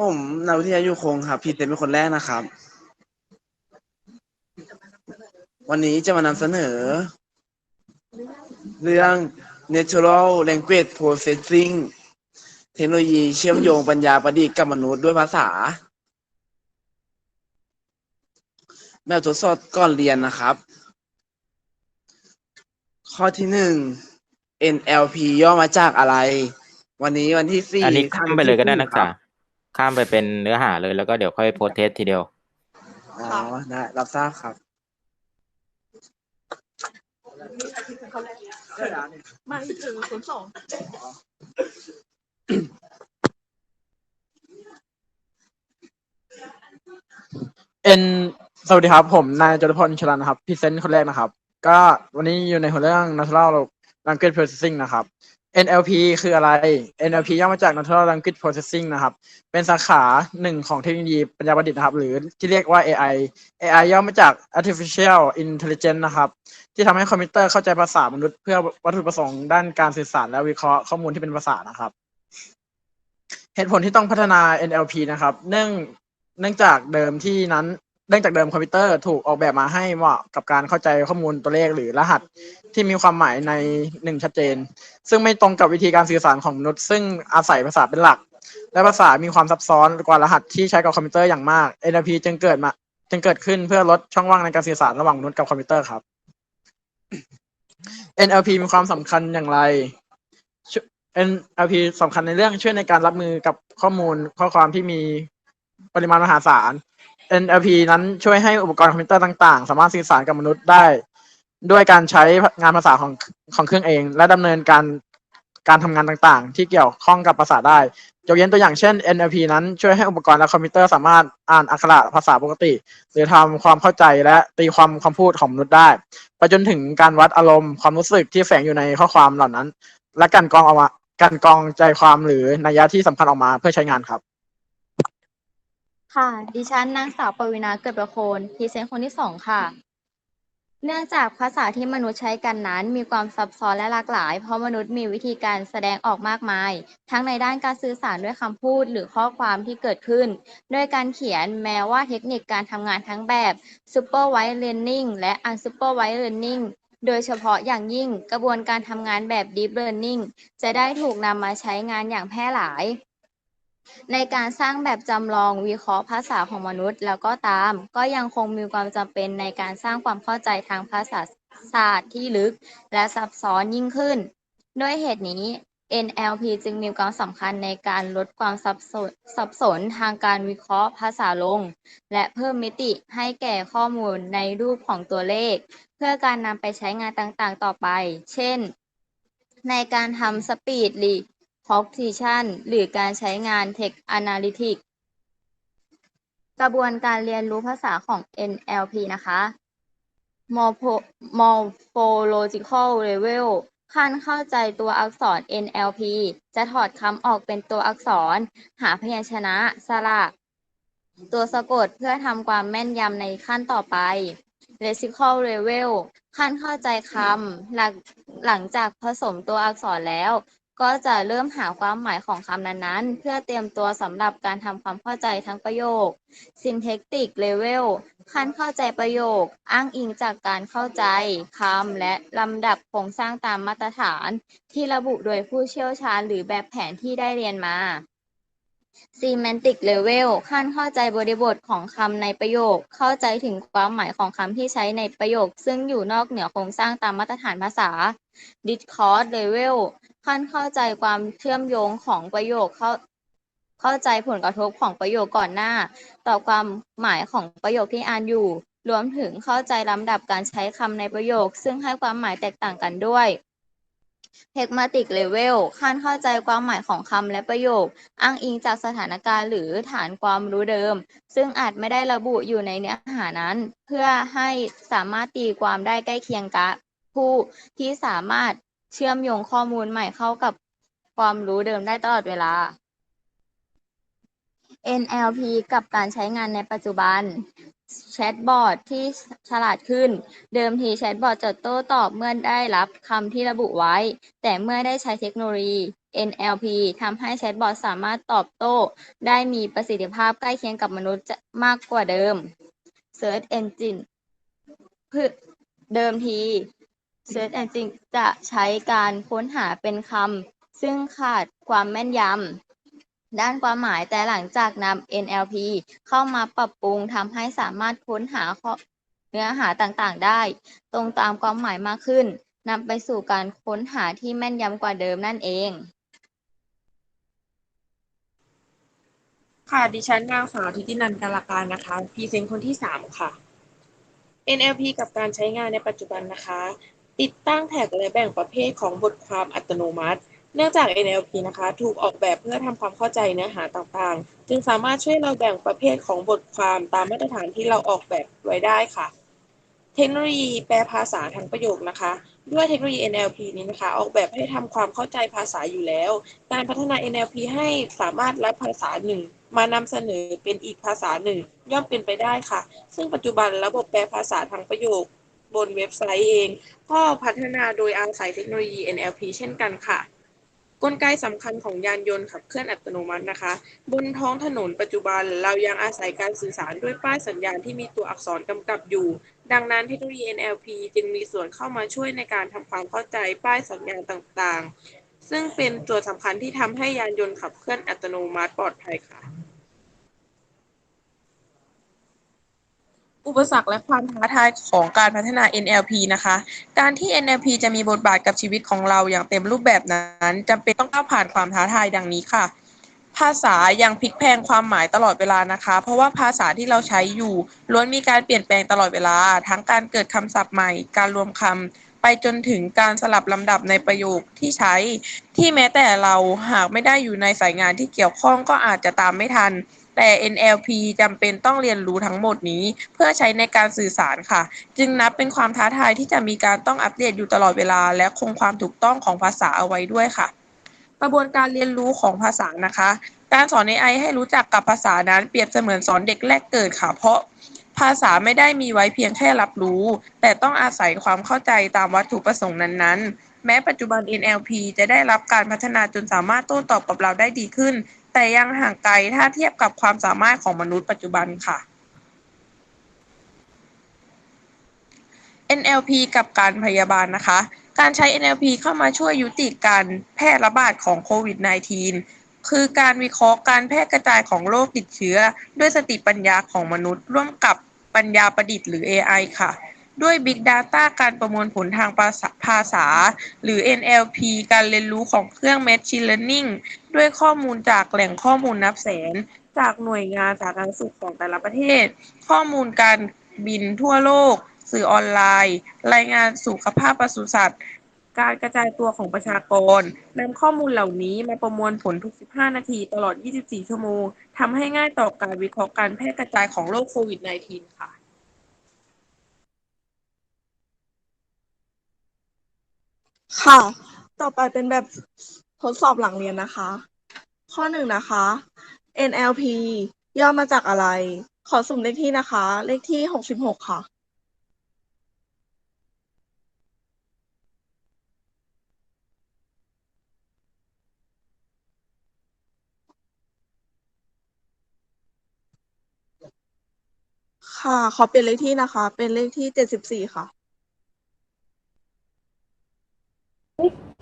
ผมนาวิทยายุคงครับพีเซนต์เป็นคนแรกนะครับ วันนี้จะมานำเสนอ เรื่อง Natural Language Processing เทคโนโลยีเชื่อมโยงปัญญาประดิษฐ์กับมนุษย์ด้วยภาษา แบบทดสอบก่อนเรียนนะครับ ข้อที่หนึ่ง NLP ย่อมาจากอะไร วันนี้วันที่สี่อันนี้ข้ามไปเลยก็ได้นะครับ ข้ามไปเป็นเนื้อหาเลยแล้วก็เดี๋ยวค่อยโพสเทสทีเดียว อ๋อ ได้ รับทราบครับไม่ถึงศูนย์สองเอ็นสวัสดีครับ ผมนายจตุพรชลันนะครับพรีเซนต์คนแรกนะครับ ก็วันนี้อยู่ในหัวเรื่อง Natural Language Processing นะครับ NLP คืออะไร NLP ย่อมาจาก Natural Language Processing นะครับ เป็นสาขาหนึ่งของเทคโนโลยีปัญญาประดิษฐ์นะครับ หรือที่เรียกว่า AI AI ย่อมาจาก Artificial Intelligence นะครับ ที่ทำให้คอมพิวเตอร์เข้าใจภาษามนุษย์เพื่อวัตถุประสงค์ด้านการสื่อสารและวิเคราะห์ข้อมูลที่เป็นภาษานะครับ เหตุผลที่ต้องพัฒนา NLP นะครับ เนื่องเนื่องจากเดิมที่นั้น เนื่องจากเดิมคอมพิวเตอร์ถูกออกแบบมาให้เหมาะกับการเข้าใจข้อมูลตัวเลขหรือรหัสที่มีความหมายในหนึ่งชัดเจน ซึ่งไม่ตรงกับวิธีการสื่อสารของมนุษย์ ซึ่งอาศัยภาษาเป็นหลัก และภาษามีความซับซ้อนกว่ารหัสที่ใช้กับคอมพิวเตอร์อย่างมาก NLP จึงเกิดมาจึงเกิดขึ้นเพื่อลดช่องว่างในการสื่อสารระหว่างมนุษย์กับคอมพิวเตอร์ครับ NLP มีความสำคัญอย่างไร NLP สำคัญในเรื่องช่วยในการรับมือกับข้อมูลข้อความที่มีปริมาณมหาศาล NLP นั้นช่วยให้อุปกรณ์คอมพิวเตอร์ต่างๆ สามารถสื่อสารกับมนุษย์ได้ ด้วยการใช้งานภาษาของของเครื่องเอง และดำเนินการการทำงานต่างๆ ที่เกี่ยวข้องกับภาษาได้ยกเว้นตัวอย่างเช่น NLP นั้นช่วยให้อุปกรณ์และคอมพิวเตอร์สามารถอ่านอักขระภาษาปกติ หรือทำความเข้าใจและตีความคำพูดของมนุษย์ได้ไปจนถึงการวัดอารมณ์ความรู้สึกที่แฝงอยู่ในข้อความเหล่านั้น และการกรองออกมาการกรองใจความหรือนัยยะที่สำคัญออกมาเพื่อใช้งานครับ ค่ะ ดิฉันนางสาวปวีณาเกิดประโคนพรีเซนต์คนที่สองค่ะ เนื่องจากภาษาที่มนุษย์ใช้กันนั้น มีความซับซ้อนและหลากหลาย เพราะมนุษย์มีวิธีการแสดงออกมากมาย ทั้งในด้านการสื่อสารด้วยคำพูดหรือข้อความที่เกิดขึ้น ด้วยการเขียนแม้ว่าเทคนิคการทำงานทั้งแบบ Supervised Learning และ Unsupervised Learning โดยเฉพาะอย่างยิ่งกระบวนการทำงานแบบ Deep Learning จะได้ถูกนำมาใช้งานอย่างแพร่หลาย ในการสร้างแบบจำลองวิเคราะห์ภาษาของมนุษย์ แล้วก็ตาม ก็ยังคงมีความจำเป็นในการสร้างความเข้าใจทางภาษาศาสตร์ที่ลึก และซับซ้อนยิ่งขึ้น ด้วยเหตุนี้ NLP จึงมีความสำคัญในการลดความสับสนสบสนทางการวิเคราะห์ภาษาลง และเพิ่มมิติให้แก่ข้อมูลในรูปของตัวเลข เพื่อการนำไปใช้งานต่างๆ ต่อไป เช่น ในการทำ Speed Recognition หรือการใช้งาน Text Analytics กระบวนการเรียนรู้ภาษาของ NLP นะคะ Morpho- Morphological Level ขั้นเข้าใจตัวอักษร NLP จะถอดคำออกเป็นตัวอักษร หาพยัญชนะ สระ ตัวสะกดเพื่อทำความแม่นยำในขั้นต่อไป lexical level ขั้นเข้าใจคำหลังหลังจากผสมตัวอักษรแล้ว ก็จะเริ่มหาความหมายของคำนั้นๆ เพื่อเตรียมตัวสำหรับการทำความเข้าใจทั้งประโยค syntactic level ขั้นเข้าใจประโยค อ้างอิงจากการเข้าใจคำและลำดับโครงสร้างตามมาตรฐาน ที่ระบุโดยผู้เชี่ยวชาญหรือแบบแผนที่ได้เรียนมา semantic level ขั้นเข้าใจบริบทของคำในประโยค เข้าใจถึงความหมายของคำที่ใช้ในประโยค ซึ่งอยู่นอกเหนือโครงสร้างตามมาตรฐานภาษา discourse level ขั้นเข้าใจความเชื่อมโยงของประโยคเข้าเข้าใจผลกระทบของประโยคก่อนหน้า ต่อความหมายของประโยคที่อ่านอยู่ รวมถึงเข้าใจลำดับการใช้คำในประโยค ซึ่งให้ความหมายแตกต่างกันด้วย Pragmatic Level ขั้นเข้าใจความหมายของคำและประโยค อ้างอิงจากสถานการณ์หรือฐานความรู้เดิม ซึ่งอาจไม่ได้ระบุอยู่ในเนื้อหานั้น เพื่อให้สามารถตีความได้ใกล้เคียงกับผู้ที่สามารถ เชื่อมโยงข้อมูลใหม่เข้ากับความรู้เดิมได้ตลอดเวลา NLP กับการใช้งานในปัจจุบันแชทบอทที่ฉลาดขึ้น เดิมทีแชทบอทจะโต้ตอบเมื่อได้รับคำที่ระบุไว้ แต่เมื่อได้ใช้เทคโนโลยี NLP ทำให้แชทบอทสามารถตอบโต้ ได้มีประสิทธิภาพใกล้เคียงกับมนุษย์มากกว่าเดิม Search Engine เพื่อเดิมที Search Engine จะใช้การค้นหาเป็นคำซึ่งขาดความแม่นยำด้านความหมายแต่หลังจากนำ NLP เข้ามาปรับปรุงทำให้สามารถค้นหาเนื้อหาต่างๆ ได้ ตรงตามความหมายมากขึ้นนำไปสู่การค้นหาที่แม่นยำกว่าเดิมนั่นเอง ค่ะ ดิฉันนางสาวทิตินันท์กาลการนะคะพรีเซนต์คนที่สามค่ะ NLP กับการใช้งานในปัจจุบันนะคะ ติดตั้งแท็กและแบ่งประเภทของบทความอัตโนมัติ เนื่องจาก NLP นะคะ ถูกออกแบบเพื่อทำความเข้าใจเนื้อหาต่างๆ จึงสามารถช่วยเราแบ่งประเภทของบทความตามมาตรฐานที่เราออกแบบไว้ได้ค่ะ เทคโนโลยีแปลภาษาทั้งประโยคนะคะ ด้วยเทคโนโลยี NLP นี้นะคะ ออกแบบให้ทำความเข้าใจภาษาอยู่แล้ว การพัฒนา NLP ให้สามารถรับภาษาหนึ่งมานำเสนอเป็นอีกภาษาหนึ่งย่อมเป็นไปได้ค่ะ ซึ่งปัจจุบันระบบแปลภาษาทั้งประโยค บนเว็บไซต์เอง ก็พัฒนาโดยอาศัยเทคโนโลยี NLP เช่นกันค่ะ กลไกสำคัญของยานยนต์ขับเคลื่อนอัตโนมัตินะคะ บนท้องถนนปัจจุบันเรายังอาศัยการสื่อสารด้วยป้ายสัญญาณที่มีตัวอักษรกำกับอยู่ ดังนั้นเทคโนโลยี NLP จึงมีส่วนเข้ามาช่วยในการทำความเข้าใจป้ายสัญญาณต่างๆ ซึ่งเป็นส่วนสำคัญที่ทำให้ยานยนต์ขับเคลื่อนอัตโนมัติปลอดภัยค่ะ อุปสรรคและความท้าทายของการพัฒนา NLP นะคะ การที่ NLP จะมีบทบาทกับชีวิตของเราอย่างเต็มรูปแบบนั้นจำเป็นต้องก้าวผ่านความท้าทายดังนี้ค่ะ ภาษายังพลิกแพลงความหมายตลอดเวลานะคะ เพราะว่าภาษาที่เราใช้อยู่ ล้วนมีการเปลี่ยนแปลงตลอดเวลา ทั้งการเกิดคำศัพท์ใหม่ การรวมคำไปจนถึงการสลับลำดับในประโยคที่ใช้ ที่แม้แต่เราหากไม่ได้อยู่ในสายงานที่เกี่ยวข้องก็อาจจะตามไม่ทัน แต่ NLP จำเป็นต้องเรียนรู้ทั้งหมดนี้ เพื่อใช้ในการสื่อสารค่ะ จึงนับเป็นความท้าทายที่จะมีการต้องอัปเดตอยู่ตลอดเวลา และคงความถูกต้องของภาษาเอาไว้ด้วยค่ะ กระบวนการเรียนรู้ของภาษานะคะ การสอน AI ให้รู้จักกับภาษานั้นเปรียบเสมือนสอนเด็กแรกเกิดค่ะ เพราะภาษาไม่ได้มีไว้เพียงแค่รับรู้ แต่ต้องอาศัยความเข้าใจตามวัตถุประสงค์นั้นๆ แม้ปัจจุบัน NLP จะได้รับการพัฒนาจนสามารถโต้ตอบกับเราได้ดีขึ้น แต่ยังห่างไกลถ้าเทียบกับความสามารถของมนุษย์ปัจจุบันค่ะ NLP กับการพยาบาลนะคะ การใช้ NLP เข้ามาช่วยยุติการแพร่ระบาดของโควิด -19 คือการวิเคราะห์การแพร่กระจายของโรคติดเชื้อ ด้วยสติปัญญาของมนุษย์ ร่วมกับปัญญาประดิษฐ์หรือ AI ค่ะ ด้วย Big Data การประมวลผลทางภาษาภาษา หรือ NLP การเรียนรู้ของเครื่อง Machine Learning ด้วยข้อมูลจากแหล่งข้อมูลนับแสน จากหน่วยงานสาธารณสุขของแต่ละประเทศ ข้อมูลการบินทั่วโลก สื่อออนไลน์ รายงานสุขภาพปศุสัตว์ การกระจายตัวของประชากรนำข้อมูลเหล่านี้มาประมวลผลทุก 15 นาทีตลอด 24 ชั่วโมงทำให้ง่ายต่อการวิเคราะห์การแพร่กระจายของโรคโควิด -19 ค่ะ ค่ะ ต่อไปเป็นแบบทดสอบหลังเรียนนะคะ ข้อหนึ่งนะคะ NLP ย่อมาจากอะไร ขอสุ่มเลขที่นะคะ เลขที่หกสิบหกค่ะ ค่ะ ขอเปลี่ยนเลขที่นะคะ เป็นเลขที่เจ็ดสิบสี่ค่ะ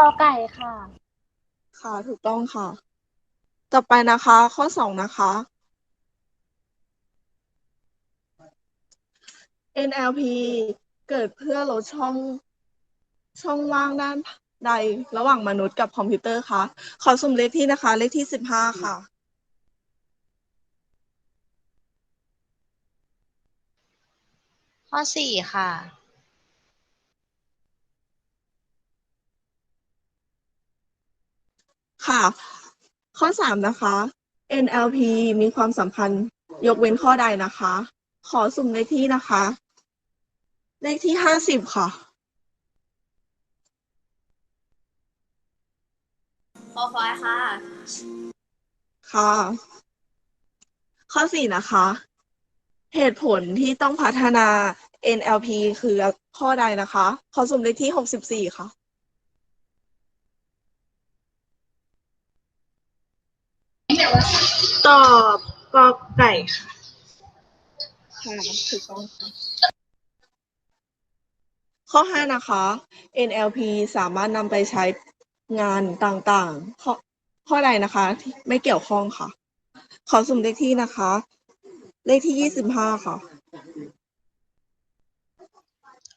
กอไก่ค่ะ ค่ะ ถูกต้องค่ะ ต่อไปนะคะ ข้อสองนะคะ NLP เกิดเพื่อลดช่องช่องว่างด้านใดระหว่างมนุษย์กับคอมพิวเตอร์คะขอสุ่มเลขที่นะคะ เลขที่สิบห้าค่ะ ข้อสี่ค่ะ ค่ะ ข้อสามนะคะ NLP มีความสัมพันธ์ยกเว้นข้อใดนะคะ ขอสุ่มเลขที่นะคะ เลขที่ห้าสิบค่ะ คอควายค่ะ ค่ะ ข้อสี่นะคะ เหตุผลที่ต้องพัฒนา NLP คือข้อใดนะคะ ขอสุ่มเลขที่หกสิบสี่ค่ะ ตอบกอไก่ค่ะ ค่ะถูกต้องค่ะข้อห้านะคะ NLP สามารถนำไปใช้งานต่างๆ ข้อข้อใดนะคะที่ไม่เกี่ยวข้องค่ะ ขอสุ่มเลขที่นะคะ เลขที่ยี่สิบห้าค่ะ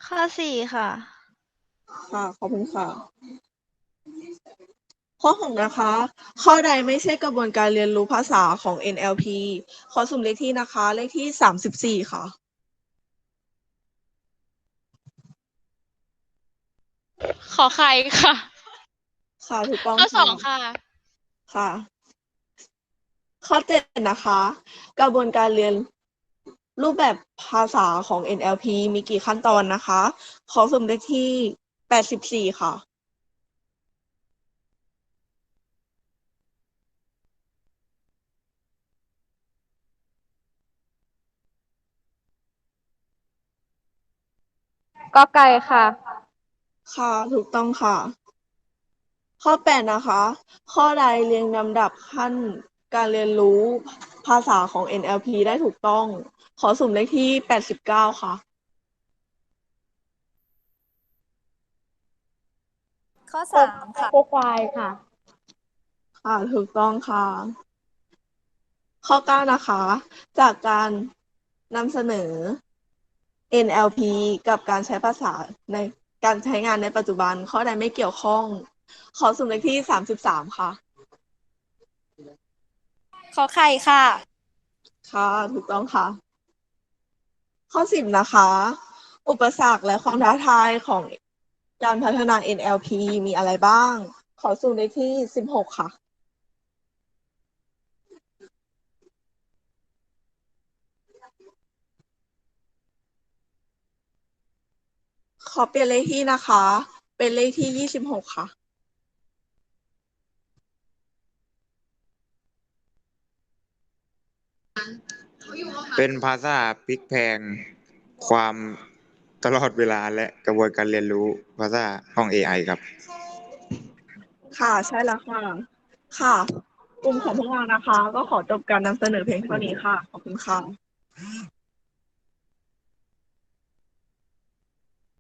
ข้อสี่ค่ะ ค่ะ ขอบคุณค่ะ ข้อหกนะคะ ข้อใดไม่ใช่กระบวนการเรียนรู้ภาษาของ NLP ขอสุ่มเลขที่นะคะ เลขที่สามสิบสี่ค่ะ ขอไข่ค่ะ ค่ะ ถูกต้องข้อสองค่ะ ค่ะ ข้อเจ็ดนะคะ กระบวนการเรียนรูปแบบภาษาของ NLP มีกี่ขั้นตอนนะคะ ขอสุ่มเลขที่แปดสิบสี่ค่ะ ก็ไก่ค่ะ ค่ะ ถูกต้องค่ะ ข้อแปดนะคะ ข้อใดเรียงลำดับขั้นการเรียนรู้ภาษาของ NLP ได้ถูกต้อง ขอสุ่มเลขที่แปดสิบเก้าค่ะ ข้อสามค่ะ โปควายค่ะ ค่ะ ถูกต้องค่ะ ข้อเก้านะคะ จากการนำเสนอ NLP กับการใช้ภาษาในการใช้งานในปัจจุบัน ข้อใดไม่เกี่ยวข้อง ขอสุ่มเลขที่สามสิบสามค่ะ ขอไข่ค่ะ ค่ะ ถูกต้องค่ะ ข้อสิบนะคะ อุปสรรคและความท้าทายของการพัฒนา NLP มีอะไรบ้าง ขอสุ่มเลขที่สิบหกค่ะ ขอเปลี่ยนเลขที่นะคะ เป็นเลขที่ยี่สิบหกค่ะ เป็นภาษาพลิกแพลงความตลอดเวลาและกระบวนการเรียนรู้ภาษาของ AI ครับ ค่ะใช่แล้วค่ะ ค่ะ กลุ่มของพวกเรานะคะ ก็ขอจบการนำเสนอเพียงเท่านี้ค่ะ ขอบคุณค่ะ